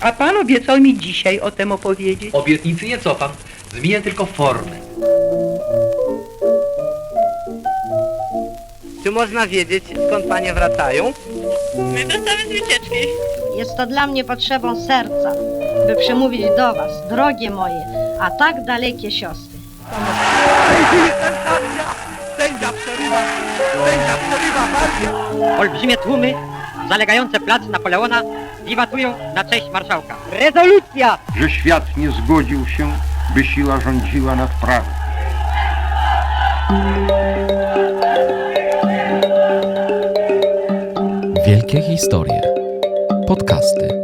A pan obiecał mi dzisiaj o tym opowiedzieć. Obietnicy nie cofam, zmienię tylko formę. Czy można wiedzieć, skąd panie wracają? My wracamy z wycieczki. Jest to dla mnie potrzebą serca, by przemówić do was, drogie moje, a tak dalekie siostry. Olbrzymie tłumy zalegające plac Napoleona wiwatują na cześć marszałka. Rezolucja! że świat nie zgodził się, by siła rządziła nad prawem. Wielkie historie. Podcasty.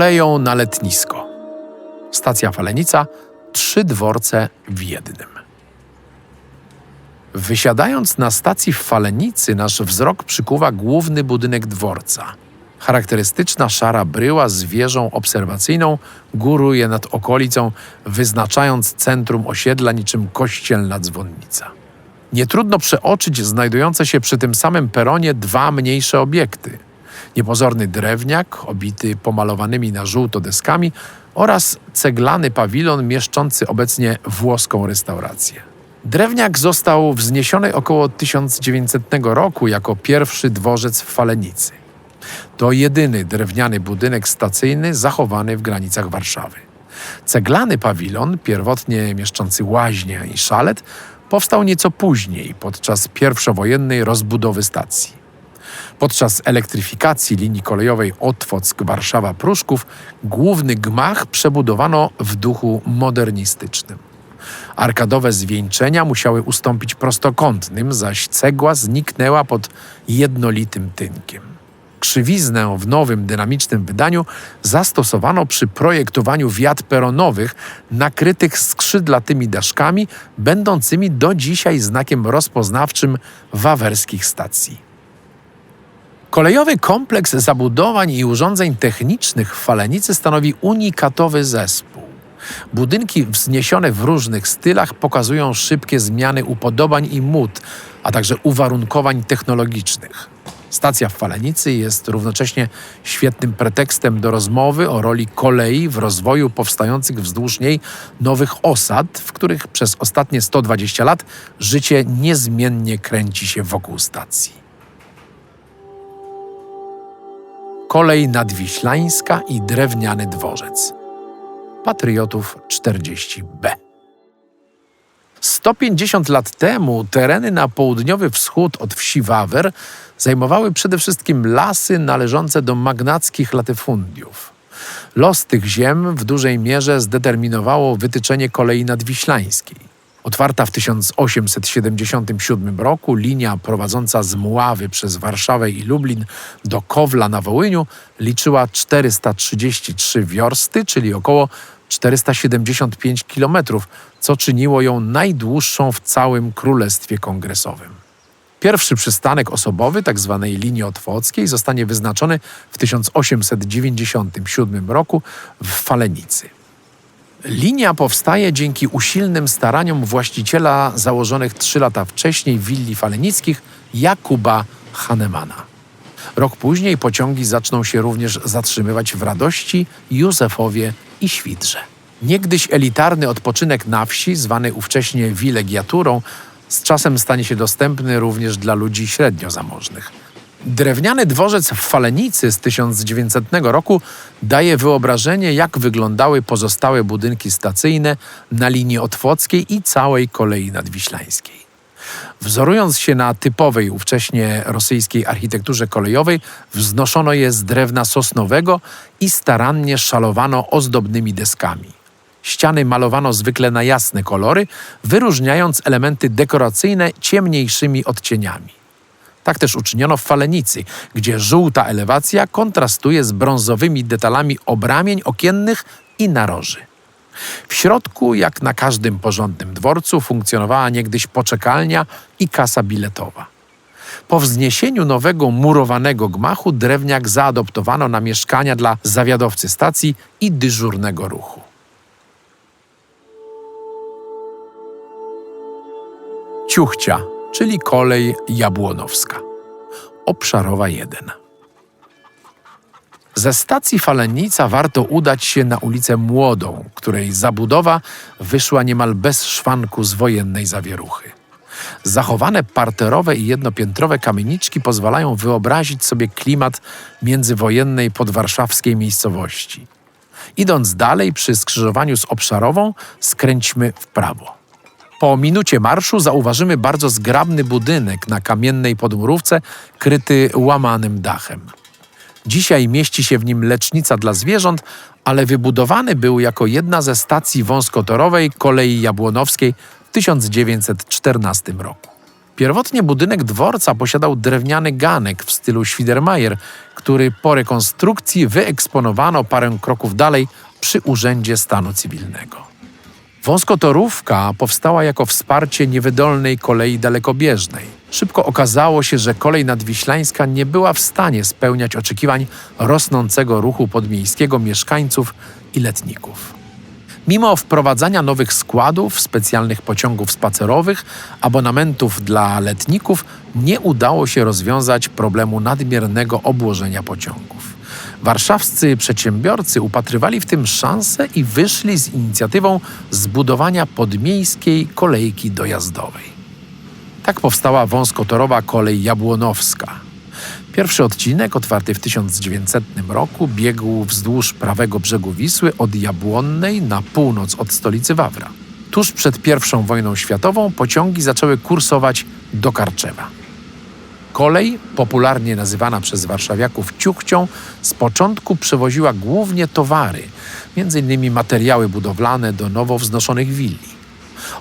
Koleją na letnisko. Stacja Falenica, trzy dworce w jednym. Wysiadając na stacji w Falenicy, nasz wzrok przykuwa główny budynek dworca. Charakterystyczna szara bryła z wieżą obserwacyjną góruje nad okolicą, wyznaczając centrum osiedla niczym kościelna dzwonnica. Nie trudno przeoczyć znajdujące się przy tym samym peronie dwa mniejsze obiekty. Niepozorny drewniak, obity pomalowanymi na żółto deskami oraz ceglany pawilon mieszczący obecnie włoską restaurację. Drewniak został wzniesiony około 1900 roku jako pierwszy dworzec w Falenicy. To jedyny drewniany budynek stacyjny zachowany w granicach Warszawy. Ceglany pawilon, pierwotnie mieszczący łaźnię i szalet, powstał nieco później, podczas pierwszowojennej rozbudowy stacji. Podczas elektryfikacji linii kolejowej Otwock-Warszawa-Pruszków główny gmach przebudowano w duchu modernistycznym. Arkadowe zwieńczenia musiały ustąpić prostokątnym, zaś cegła zniknęła pod jednolitym tynkiem. Krzywiznę w nowym, dynamicznym wydaniu zastosowano przy projektowaniu wiat peronowych nakrytych skrzydlatymi daszkami, będącymi do dzisiaj znakiem rozpoznawczym wawerskich stacji. Kolejowy kompleks zabudowań i urządzeń technicznych w Falenicy stanowi unikatowy zespół. Budynki wzniesione w różnych stylach pokazują szybkie zmiany upodobań i mód, a także uwarunkowań technologicznych. Stacja w Falenicy jest równocześnie świetnym pretekstem do rozmowy o roli kolei w rozwoju powstających wzdłuż niej nowych osad, w których przez ostatnie 120 lat życie niezmiennie kręci się wokół stacji. Kolej nadwiślańska i drewniany dworzec. Patriotów 40B. 150 lat temu tereny na południowy wschód od wsi Wawer zajmowały przede wszystkim lasy należące do magnackich latyfundiów. Los tych ziem w dużej mierze zdeterminowało wytyczenie kolei nadwiślańskiej. Otwarta w 1877 roku linia prowadząca z Mławy przez Warszawę i Lublin do Kowla na Wołyniu liczyła 433 wiorsty, czyli około 475 kilometrów, co czyniło ją najdłuższą w całym Królestwie Kongresowym. Pierwszy przystanek osobowy tzw. linii otwockiej zostanie wyznaczony w 1897 roku w Falenicy. Linia powstaje dzięki usilnym staraniom właściciela założonych trzy lata wcześniej willi falenickich Jakuba Hanemana. Rok później pociągi zaczną się również zatrzymywać w Radości, Józefowie i Świdrze. Niegdyś elitarny odpoczynek na wsi, zwany ówcześnie wilegiaturą, z czasem stanie się dostępny również dla ludzi średnio zamożnych. Drewniany dworzec w Falenicy z 1900 roku daje wyobrażenie, jak wyglądały pozostałe budynki stacyjne na linii otwockiej i całej kolei nadwiślańskiej. Wzorując się na typowej ówcześnie rosyjskiej architekturze kolejowej, wznoszono je z drewna sosnowego i starannie szalowano ozdobnymi deskami. Ściany malowano zwykle na jasne kolory, wyróżniając elementy dekoracyjne ciemniejszymi odcieniami. Tak też uczyniono w Falenicy, gdzie żółta elewacja kontrastuje z brązowymi detalami obramień okiennych i naroży. W środku, jak na każdym porządnym dworcu, funkcjonowała niegdyś poczekalnia i kasa biletowa. Po wzniesieniu nowego murowanego gmachu drewniak zaadoptowano na mieszkania dla zawiadowcy stacji i dyżurnego ruchu. Ciuchcia, czyli kolej jabłonowska. Obszarowa 1. Ze stacji Falenica warto udać się na ulicę Młodą, której zabudowa wyszła niemal bez szwanku z wojennej zawieruchy. Zachowane parterowe i jednopiętrowe kamieniczki pozwalają wyobrazić sobie klimat międzywojennej podwarszawskiej miejscowości. Idąc dalej przy skrzyżowaniu z Obszarową, skręćmy w prawo. Po minucie marszu zauważymy bardzo zgrabny budynek na kamiennej podmurówce, kryty łamanym dachem. Dzisiaj mieści się w nim lecznica dla zwierząt, ale wybudowany był jako jedna ze stacji wąskotorowej kolei jabłonowskiej w 1914 roku. Pierwotnie budynek dworca posiadał drewniany ganek w stylu Schwiedermayer, który po rekonstrukcji wyeksponowano parę kroków dalej przy Urzędzie Stanu Cywilnego. Wąskotorówka powstała jako wsparcie niewydolnej kolei dalekobieżnej. Szybko okazało się, że kolej nadwiślańska nie była w stanie spełniać oczekiwań rosnącego ruchu podmiejskiego mieszkańców i letników. Mimo wprowadzania nowych składów, specjalnych pociągów spacerowych, abonamentów dla letników, nie udało się rozwiązać problemu nadmiernego obłożenia pociągów. Warszawscy przedsiębiorcy upatrywali w tym szansę i wyszli z inicjatywą zbudowania podmiejskiej kolejki dojazdowej. Tak powstała wąskotorowa kolej jabłonowska. Pierwszy odcinek, otwarty w 1900 roku, biegł wzdłuż prawego brzegu Wisły od Jabłonnej na północ od stolicy Wawra. Tuż przed I wojną światową pociągi zaczęły kursować do Karczewa. Kolej, popularnie nazywana przez warszawiaków ciuchcią, z początku przewoziła głównie towary, m.in. materiały budowlane do nowo wznoszonych willi.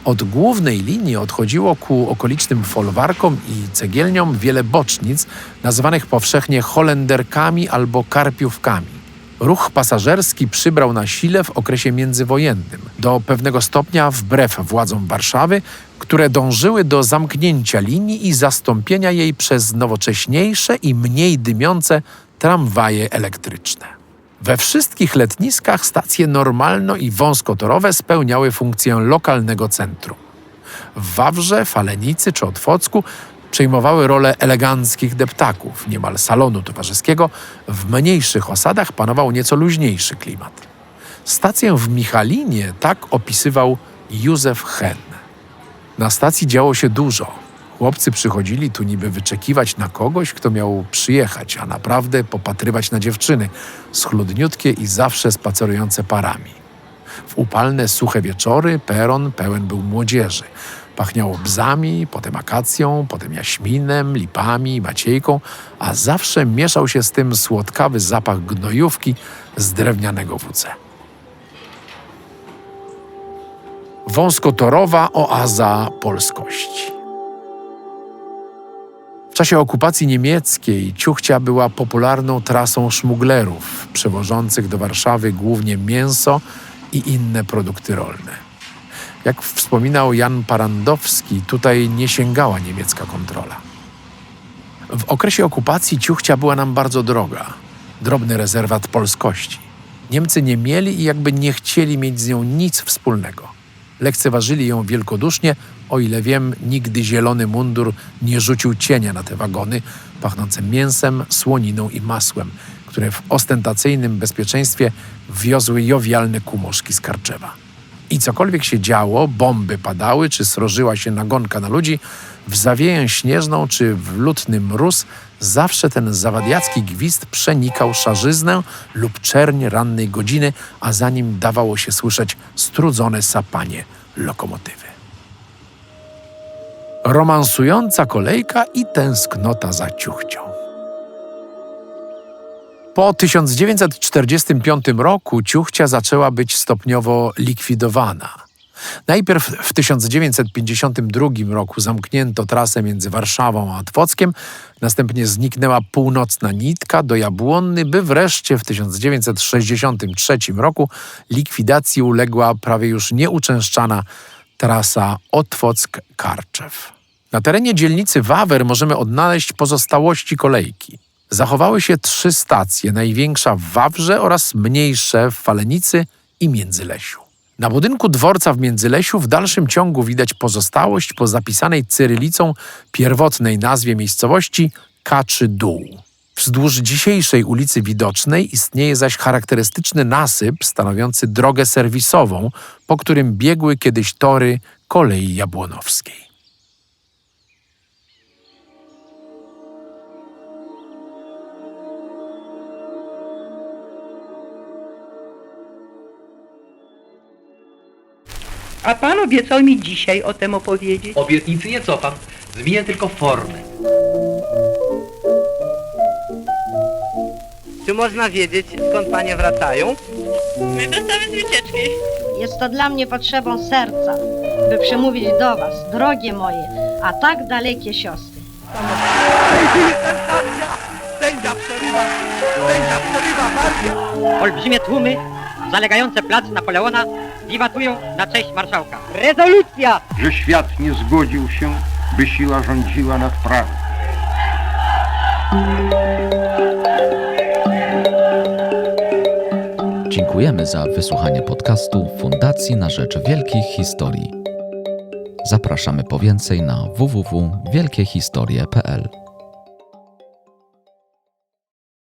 Od głównej linii odchodziło ku okolicznym folwarkom i cegielniom wiele bocznic, nazywanych powszechnie holenderkami albo karpiówkami. Ruch pasażerski przybrał na sile w okresie międzywojennym, do pewnego stopnia wbrew władzom Warszawy, które dążyły do zamknięcia linii i zastąpienia jej przez nowocześniejsze i mniej dymiące tramwaje elektryczne. We wszystkich letniskach stacje normalno i wąskotorowe spełniały funkcję lokalnego centrum. W Wawrze, Falenicy czy Otwocku przejmowały rolę eleganckich deptaków, niemal salonu towarzyskiego, w mniejszych osadach panował nieco luźniejszy klimat. Stację w Michalinie tak opisywał Józef Hen. Na stacji działo się dużo. Chłopcy przychodzili tu niby wyczekiwać na kogoś, kto miał przyjechać, a naprawdę popatrywać na dziewczyny, schludniutkie i zawsze spacerujące parami. W upalne, suche wieczory peron pełen był młodzieży. Pachniało bzami, potem akacją, potem jaśminem, lipami, maciejką, a zawsze mieszał się z tym słodkawy zapach gnojówki z drewnianego WC. Wąskotorowa oaza polskości. Czasie okupacji niemieckiej Ciuchcia była popularną trasą szmuglerów, przewożących do Warszawy głównie mięso i inne produkty rolne. Jak wspominał Jan Parandowski, tutaj nie sięgała niemiecka kontrola. W okresie okupacji Ciuchcia była nam bardzo droga. Drobny rezerwat polskości. Niemcy nie mieli i jakby nie chcieli mieć z nią nic wspólnego. Lekceważyli ją wielkodusznie, o ile wiem, nigdy zielony mundur nie rzucił cienia na te wagony, pachnące mięsem, słoniną i masłem, które w ostentacyjnym bezpieczeństwie wiozły jowialne kumoszki z Karczewa. I cokolwiek się działo, bomby padały, czy srożyła się nagonka na ludzi, w zawieję śnieżną czy w lutny mróz, zawsze ten zawadiacki gwizd przenikał szarzyznę lub czerń rannej godziny, a za nim dawało się słyszeć strudzone sapanie lokomotywy. Romansująca kolejka i tęsknota za ciuchcią. Po 1945 roku ciuchcia zaczęła być stopniowo likwidowana. Najpierw w 1952 roku zamknięto trasę między Warszawą a Otwockiem, następnie zniknęła północna nitka do Jabłonny, by wreszcie w 1963 roku likwidacji uległa prawie już nieuczęszczana trasa Otwock-Karczew. Na terenie dzielnicy Wawer możemy odnaleźć pozostałości kolejki. Zachowały się trzy stacje, największa w Wawrze oraz mniejsze w Falenicy i Międzylesiu. Na budynku dworca w Międzylesiu w dalszym ciągu widać pozostałość po zapisanej cyrylicą pierwotnej nazwie miejscowości Kaczy Dół. Wzdłuż dzisiejszej ulicy Widocznej istnieje zaś charakterystyczny nasyp stanowiący drogę serwisową, po którym biegły kiedyś tory kolei jabłonowskiej. A pan obiecał mi dzisiaj o tym opowiedzieć. Obietnicy nie cofam. Zmienię tylko formę. Czy można wiedzieć, skąd panie wracają? My wracamy z wycieczki. Jest to dla mnie potrzebą serca, by przemówić do was, drogie moje, a tak dalekie siostry. Olbrzymie tłumy zalegające plac Napoleona wiwatują na cześć marszałka. Rezolucja! że świat nie zgodził się, by siła rządziła nad prawem. Dziękujemy za wysłuchanie podcastu Fundacji na Rzecz Wielkich Historii. Zapraszamy po więcej na www.wielkiehistorie.pl.